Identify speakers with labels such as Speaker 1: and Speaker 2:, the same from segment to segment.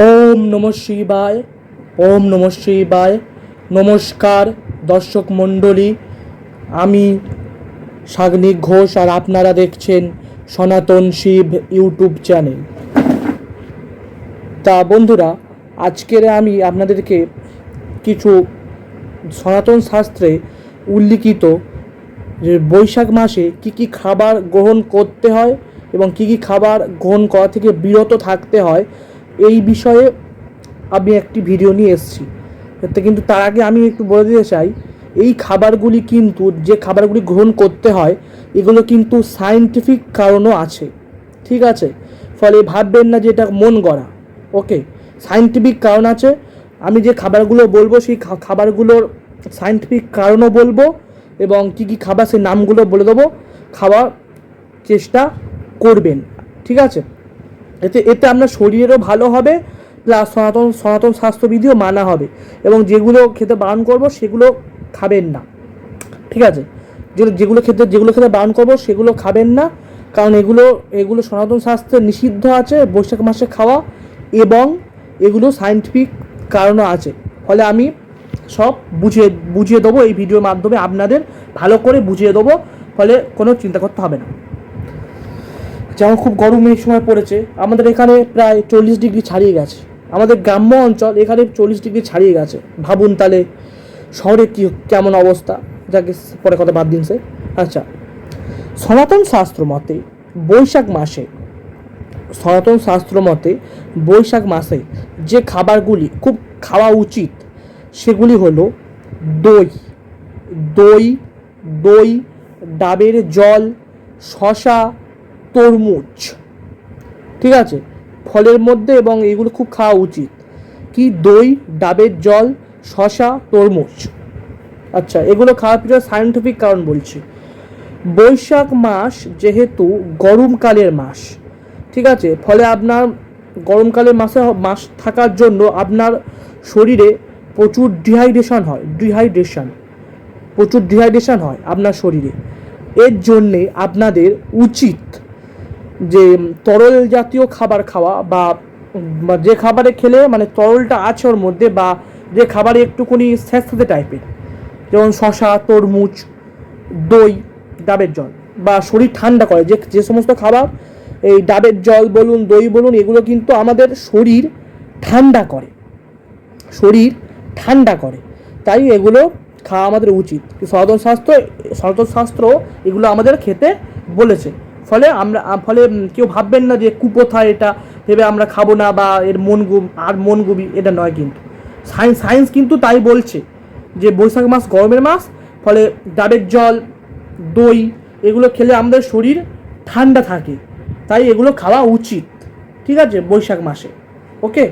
Speaker 1: ওম নম শিবায়, ওম নম শিবায়। নমস্কার, দর্শক মণ্ডলী, আমি সাগ্নিক ঘোষ আর আপনারা দেখছেন সনাতন শিব ইউটিউব চ্যানেল। তা বন্ধুরা, আজকের আমি আপনাদেরকে কিছু সনাতন শাস্ত্রে উল্লিখিত যে বৈশাখ মাসে কি কি খাবার গ্রহণ করতে হয় এবং কি কি খাবার গ্রহণ করা থেকে বিরত থাকতে হয় এই বিষয়ে আমি একটি ভিডিও নিয়ে এসেছি। এতে কিন্তু তার আগে আমি একটু বলে দিতে চাই, এই খাবারগুলি কিন্তু, যে খাবারগুলি গ্রহণ করতে হয়, এগুলো কিন্তু সায়েন্টিফিক কারণও আছে। ঠিক আছে? ফলে ভাববেন না যে এটা মন গড়া। ওকে সায়েন্টিফিক কারণ আছে। আমি যে খাবারগুলো বলব, সেই খাবারগুলোর সায়েন্টিফিক কারণও বলব এবং কী কী খাবার, সেই নামগুলো বলে দেবো। খাওয়ার চেষ্টা করবেন। ঠিক আছে? এতে এতে আপনার শরীরেরও ভালো হবে, প্লাস সনাতন সনাতন স্বাস্থ্যবিধিও মানা হবে। এবং যেগুলো খেতে বারণ করব, সেগুলো খাবেন না। ঠিক আছে? যেগুলো যেগুলো খেতে যেগুলো খেতে বারণ করব, সেগুলো খাবেন না। কারণ এগুলো এগুলো সনাতন শাস্ত্রে নিষিদ্ধ আছে, বৈশাখ মাসে খাওয়া, এবং এগুলো সায়েন্টিফিক কারণও আছে। ফলে আমি সব বুঝিয়ে বুঝিয়ে দেবো এই ভিডিওর মাধ্যমে আপনাদের, ভালো করে বুঝিয়ে দেবো। ফলে কোনো চিন্তা করতে হবে না। যেমন খুব গরম এই সময় পড়েছে, আমাদের এখানে প্রায় চল্লিশ ডিগ্রি ছাড়িয়ে গেছে। আমাদের গ্রাম্য অঞ্চল এখানে চল্লিশ ডিগ্রি ছাড়িয়ে গেছে। ভাবুন তাহলে শহরে কী, কেমন অবস্থা? যাকে পরে কথা বাদ দিন সে। আচ্ছা সনাতন শাস্ত্র মতে বৈশাখ মাসে, সনাতন শাস্ত্র মতে বৈশাখ মাসে যে খাবারগুলি খুব খাওয়া উচিত, সেগুলি হলো দই দই দই, ডাবের জল শশা তরমুজ। ঠিক আছে? ফলের মধ্যে এবং এগুলো খুব খাওয়া উচিত। কি? দই, ডাবের জল শশা তরমুজ। আচ্ছা এগুলো খাওয়ার পিছনে সায়েন্টিফিক কারণ বলছি। বৈশাখ মাস যেহেতু গরমকালের মাস। ঠিক আছে? ফলে আপনার গরমকালের মাসে মাস থাকার জন্য আপনার শরীরে প্রচুর ডিহাইড্রেশন হয়। ডিহাইড্রেশন প্রচুর ডিহাইড্রেশন হয় আপনার শরীরে। এর জন্যে আপনাদের উচিত যে তরল জাতীয় খাবার খাওয়া বা যে খাবারে খেলে মানে তরলটা আছে ওর মধ্যে বা যে খাবারে একটুখানি স্যাঁতস্যাঁতে টাইপের যেমন শশা তরমুজ, দই, ডাবের জল বা শরীর ঠান্ডা করে। যে যে সমস্ত খাবার, এই ডাবের জল বলুন, দই বলুন, এগুলো কিন্তু আমাদের শরীর ঠান্ডা করে। শরীর ঠান্ডা করে। তাই এগুলো খাওয়া আমাদের উচিত। সনাতন শাস্ত্র সনাতন শাস্ত্র এগুলো আমাদের খেতে বলেছে। ফলে আমরা ফলে কেউ ভাববেন না যে কুপথা এটা, ভেবে আমরা খাব না বা এর মন আর মন গুবি, এটা নয় কিন্তু। সায়েন্স সায়েন্স কিন্তু তাই বলছে যে বৈশাখ মাস গরমের মাস, ফলে ডাবের জল, দই, এগুলো খেলে আমাদের শরীর ঠান্ডা থাকে। তাই এগুলো খাওয়া উচিত, ঠিক আছে, বৈশাখ মাসে, ওকে?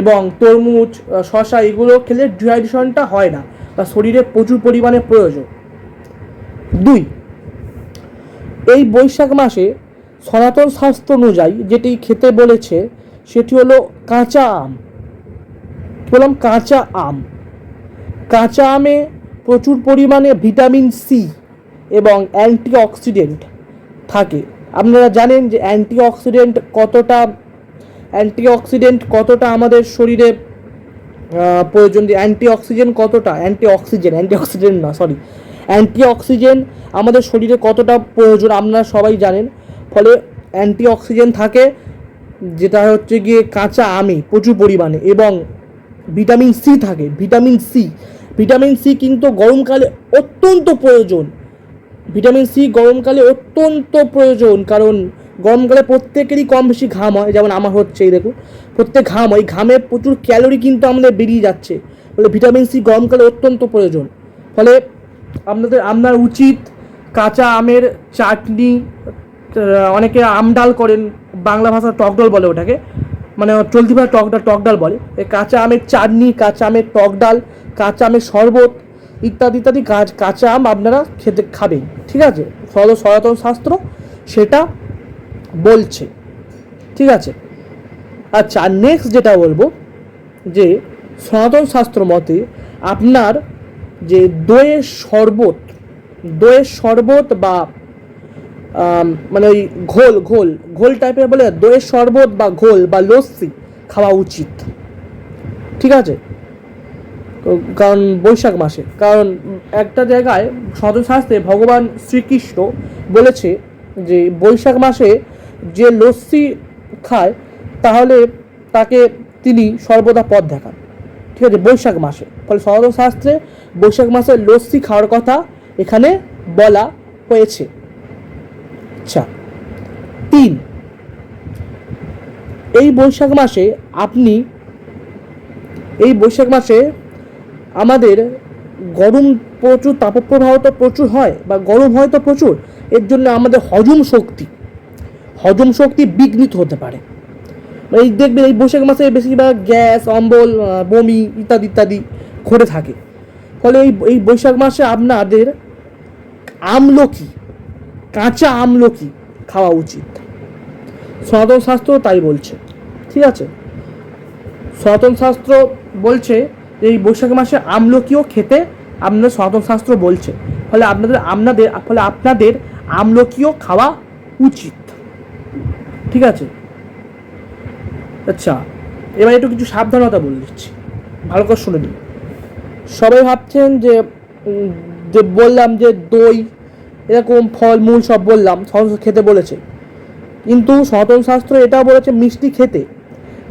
Speaker 1: এবং তরমুজ শশা এগুলো খেলে ডিহাইড্রেশনটা হয় না, বা শরীরে প্রচুর পরিমাণে প্রয়োজন। দুই এই বৈশাখ মাসে সনাতন শাস্ত্র অনুযায়ী যেটি খেতে বলেছে, সেটি হলো কাঁচা আম। বললাম? কাঁচা আম। কাঁচা আমে প্রচুর পরিমাণে ভিটামিন সি এবং অ্যান্টিঅক্সিডেন্ট থাকে। আপনারা জানেন যে অ্যান্টিঅক্সিডেন্ট কতটা অ্যান্টিঅক্সিডেন্ট কতটা আমাদের শরীরে প্রয়োজন যে অ্যান্টিঅক্সিজেন কতটা? অ্যান্টিঅক্সিজেন, অ্যান্টিঅক্সিডেন্ট না সরি অ্যান্টিঅক্সিজেন আমাদের শরীরে কতটা প্রয়োজন আপনারা সবাই জানেন। ফলে অ্যান্টিঅক্সিজেন থাকে, যেটা হচ্ছে গিয়ে কাঁচা আমে প্রচুর পরিমাণে এবং ভিটামিন সি থাকে, ভিটামিন সি। ভিটামিন সি কিন্তু গরমকালে অত্যন্ত প্রয়োজন। ভিটামিন সি গরমকালে অত্যন্ত প্রয়োজন, কারণ গরমকালে প্রত্যেকেরই কম বেশি ঘাম হয়, যেমন আমার হচ্ছে, এই দেখুন, প্রত্যেক ঘাম হয়, ঘামে প্রচুর ক্যালোরি কিন্তু আমাদের বেরিয়ে যাচ্ছে। ফলে ভিটামিন সি গরমকালে অত্যন্ত প্রয়োজন। ফলে আপনাদের আপনার উচিত কাঁচা আমের চাটনি অনেকে আম ডাল করেন, বাংলা ভাষা টক ডাল বলে ওটাকে মানে চলতি ভাষা টক ডাল টক ডাল বলে। কাঁচা আমের চাটনি, কাঁচা আমের টক ডাল, কাঁচা আমের শরবত ইত্যাদি ইত্যাদি গাছ কাঁচা আম আপনারা খেতে খাবেন, ঠিক আছে? সনাতন সনাতন শাস্ত্র সেটা বলছে, ঠিক আছে? আচ্ছা নেক্সট যেটা বলব, যে সনাতন শাস্ত্র মতে আপনার যে দইয়ের শরবত দইয়ের শরবত বা মানে ওই ঘোল ঘোল ঘোল টাইপের বলে দইয়ের শরবত বা ঘোল বা লস্যি খাওয়া উচিত। ঠিক আছে? কারণ বৈশাখ মাসে, কারণ একটা জায়গায় সনাতন শাস্ত্রে ভগবান শ্রীকৃষ্ণ বলেছে যে বৈশাখ মাসে যে লস্যি খায়, তাহলে তাকে তিনি সর্বদা পথ দেখান। ঠিক আছে, বৈশাখ মাসে। ফলে সনাতন শাস্ত্রে বৈশাখ মাসে লস্যি খাওয়ার কথা এখানে বলা হয়েছে। আচ্ছা তিন। এই বৈশাখ মাসে আপনি, এই বৈশাখ মাসে আমাদের গরম প্রচুর, তাপপ্রবাহ তো প্রচুর হয় বা গরম হয় তো প্রচুর, এর জন্য আমাদের হজম শক্তি হজম শক্তি বিঘ্নিত হতে পারে। এই দেখবেন এই বৈশাখ মাসে বেশিরভাগ গ্যাস, অম্বল বমি ইত্যাদি ইত্যাদি ঘটে থাকে। ফলে এই এই বৈশাখ মাসে আপনাদের আমলকি, কাঁচা আমলকি খাওয়া উচিত। সনাতন শাস্ত্র তাই বলছে, ঠিক আছে? সনাতন শাস্ত্র বলছে এই বৈশাখ মাসে আমলকিও খেতে আপনাদের সনাতন শাস্ত্র বলছে। ফলে আপনাদের আপনাদের, ফলে আপনাদের আমলকিও খাওয়া উচিত। ঠিক আছে? আচ্ছা এবার একটু কিছু সাবধানতা বলে দিচ্ছি। ভালো করে শুনে নিন। সবাই ভাবছেন যে যে বললাম যে দই, এরকম ফল, মূল সব বললাম, সহজ খেতে বলেছে। কিন্তু সনাতন শাস্ত্র এটাও বলেছে মিষ্টি খেতে।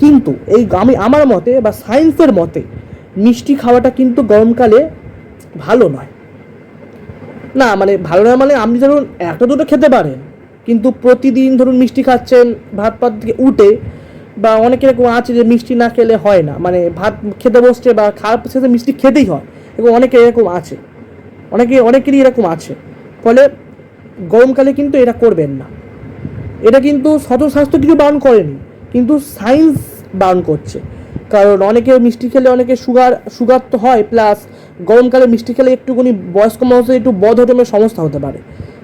Speaker 1: কিন্তু এই আমি, আমার মতে বা সায়েন্সের মতে, মিষ্টি খাওয়াটা কিন্তু গরমকালে ভালো নয়। না মানে ভালো নয় মানে আপনি ধরুন একটা দুটো খেতে পারেন, কিন্তু প্রতিদিন ধরুন মিষ্টি খাচ্ছেন, ভাত পাত থেকে উঠে বা অনেকে এরকম আছে যে মিষ্টি না খেলে হয় না। মানে ভাত খেতে বসছে বা খাওয়ার শেষে মিষ্টি খেতেই হয়। এবং অনেকে এরকম আছে। অনেকে, অনেকেরই এরকম আছে। ফলে গরমকালে কিন্তু এটা করবেন না। এটা কিন্তু স্বাস্থ্য কিছু বারণ করেনি। কিন্তু সায়েন্স বারণ করছে। কারণ অনেকে মিষ্টি খেলে অনেকে সুগার সুগার তো হয়, প্লাস গরমকালে মিষ্টি খেলে একটুখানি বয়স্ক মানুষের একটু বদ হজমের সমস্যা হতে পারে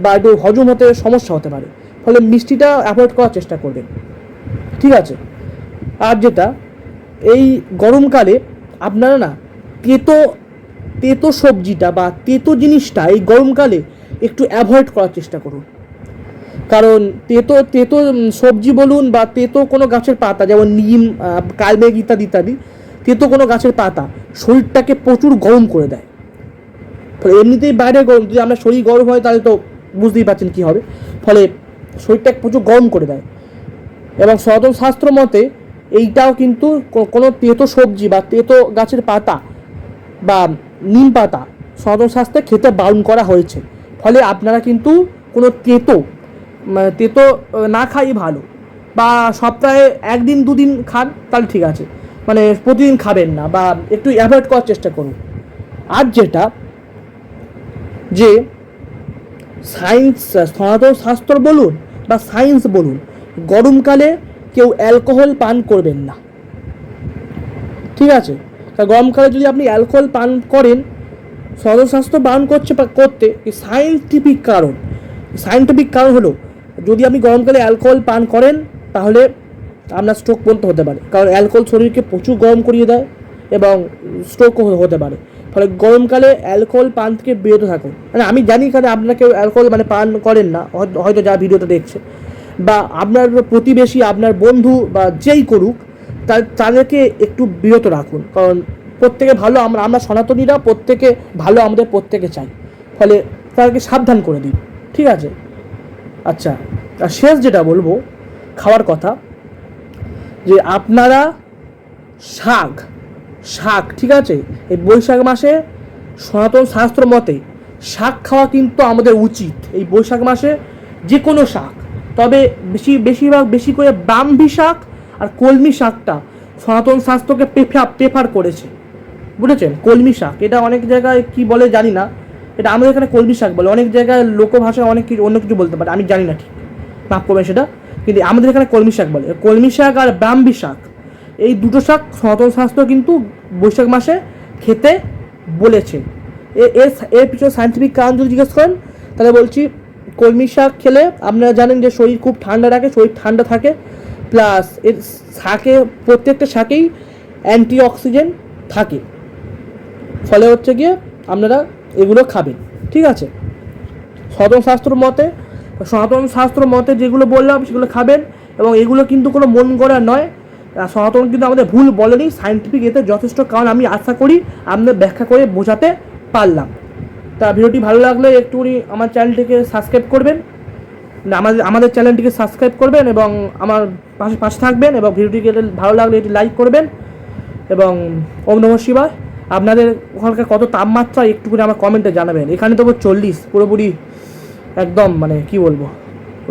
Speaker 1: বা একটু হজম হতে সমস্যা হতে পারে। ফলে মিষ্টিটা অ্যাভয়েড করার চেষ্টা করবেন। ঠিক আছে? আর যেটা, এই গরমকালে আপনারা না তেতো তেতো সবজিটা বা তেতো জিনিসটা এই গরমকালে একটু অ্যাভয়েড করার চেষ্টা করুন। কারণ তেতো তেতো সবজি বলুন বা তেতো কোনো গাছের পাতা, যেমন নিম কালবেগ ইত্যাদি ইত্যাদি, তেতো কোনো গাছের পাতা শরীরটাকে প্রচুর গরম করে দেয়। ফলে এমনিতেই বাইরে গরম, যদি আমরা শরীর গরম হয় তাহলে তো বুঝতেই পারছেন কী হবে। ফলে শরীরটাকে প্রচুর গরম করে দেয়। এবং সনাতন শাস্ত্র মতে এইটাও কিন্তু কোনো তেতো সবজি বা তেতো গাছের পাতা বা নিম পাতা সনাতন শাস্ত্রে খেতে বারণ করা হয়েছে। ফলে আপনারা কিন্তু কোনো তেতো তেতো না খাই ভালো বা সপ্তাহে একদিন দুদিন খান তাহলে ঠিক আছে। মানে প্রতিদিন খাবেন না বা একটু অ্যাভয়েড করার চেষ্টা করুন। আর যেটা, যে সায়েন্স সনাতন শাস্ত্র বলুন বা সায়েন্স বলুন, গরমকালে কেউ অ্যালকোহল পান করবেন না। ঠিক আছে? তা গরমকালে যদি আপনি অ্যালকোহল পান করেন শাস্ত্র বারণ করছে করতে সায়েন্টিফিক কারণ। সায়েন্টিফিক কারণ হলো, যদি আপনি গরমকালে অ্যালকোহল পান করেন, তাহলে আপনার স্ট্রোক পর্যন্ত হতে পারে। কারণ অ্যালকোহল শরীরকে প্রচুর গরম করিয়ে দেয় এবং স্ট্রোকও হতে পারে। ফলে গরমকালে অ্যালকোহল পান থেকে বিরত থাকুন। মানে আমি জানি কারণ আপনারা কেউ অ্যালকোহল মানে পান করেন না, হয়তো যা ভিডিওটা দেখছে। বা আপনার প্রতিবেশী, আপনার বন্ধু বা যেই করুক, তা- তাদেরকে একটু বিরত রাখুন। কারণ প্রত্যেকে ভালো আমরা আমরা সনাতনীরা প্রত্যেকে ভালো আমাদের প্রত্যেকে চাই। ফলে তাদেরকে সাবধান করে দিন। ঠিক আছে? আচ্ছা আর শেষ যেটা বলব, খাওয়ার কথা। যে আপনারা শাক শাক, ঠিক আছে? এই বৈশাখ মাসে সনাতন শাস্ত্র মতে, শাক খাওয়া কিন্তু আমাদের উচিত। এই বৈশাখ মাসে যে কোনো শাক। তবে বেশি, বেশিরভাগ, বেশি করে ব্রাহ্মী শাক আর কলমি শাকটা সনাতন স্বাস্থ্যকে প্রেফার প্রেফার করেছে। বুঝেছেন? কলমি শাক। এটা অনেক জায়গায় কি বলে জানি না। এটা আমাদের এখানে কলমি শাক বলে। অনেক জায়গায় লোকভাষায় অনেক কিছু অন্য কিছু বলতে পারে। আমি জানি না ঠিক। মাফ করবেন সেটা। কিন্তু আমাদের এখানে কলমি শাক বলে। কলমি শাক আর ব্রাহ্মী শাক। এই দুটো শাক সনাতন স্বাস্থ্য কিন্তু বৈশাখ মাসে খেতে বলেছে। এর এর পিছনে সায়েন্টিফিক কারণ যদি জিজ্ঞেস করেন, তাহলে বলছি কলমি শাক খেলে আপনারা জানেন যে শরীর খুব ঠান্ডা রাখে শরীর ঠান্ডা থাকে। প্লাস এর শাকে, প্রত্যেকটা শাকেই অ্যান্টি অক্সিজেন থাকে। ফলে হচ্ছে গিয়ে আপনারা এগুলো খাবেন। ঠিক আছে? সনাতন শাস্ত্র মতে সনাতন শাস্ত্র মতে যেগুলো বললাম, সেগুলো খাবেন এবং এগুলো কিন্তু কোনো মন গড়া নয়। সনাতন কিন্তু আমাদের ভুল বলেনি। সায়েন্টিফিক এতে যথেষ্ট কারণ আমি আশা করি আপনাদের ব্যাখ্যা করে বোঝাতে পারলাম। তা ভিডিওটি ভালো লাগলে একটুখানি আমার চ্যানেলটিকে সাবস্ক্রাইব করবেন। আমাদের আমাদের চ্যানেলটিকে সাবস্ক্রাইব করবেন এবং আমার পাশে পাশে থাকবেন এবং ভিডিওটিকে ভালো লাগলে এটি লাইক করবেন এবং ওম নমঃ আপনাদের ওখানকার কত তাপমাত্রা একটুখানি আমার কমেন্টে জানাবেন। এখানে তো চল্লিশ, পুরোপুরি একদম মানে কি বলব,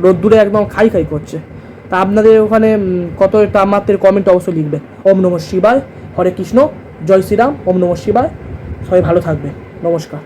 Speaker 1: রোদ্দুরে একদম খাই খাই করছে। তা আপনাদের ওখানে কত তাপমাত্রার কমেন্ট অবশ্যই লিখবেন। ওম নমঃ শিবায়, হরে কৃষ্ণ, জয় শ্রীরাম, ওম নমঃ শিবায়। সবাই ভালো থাকবে নমস্কার।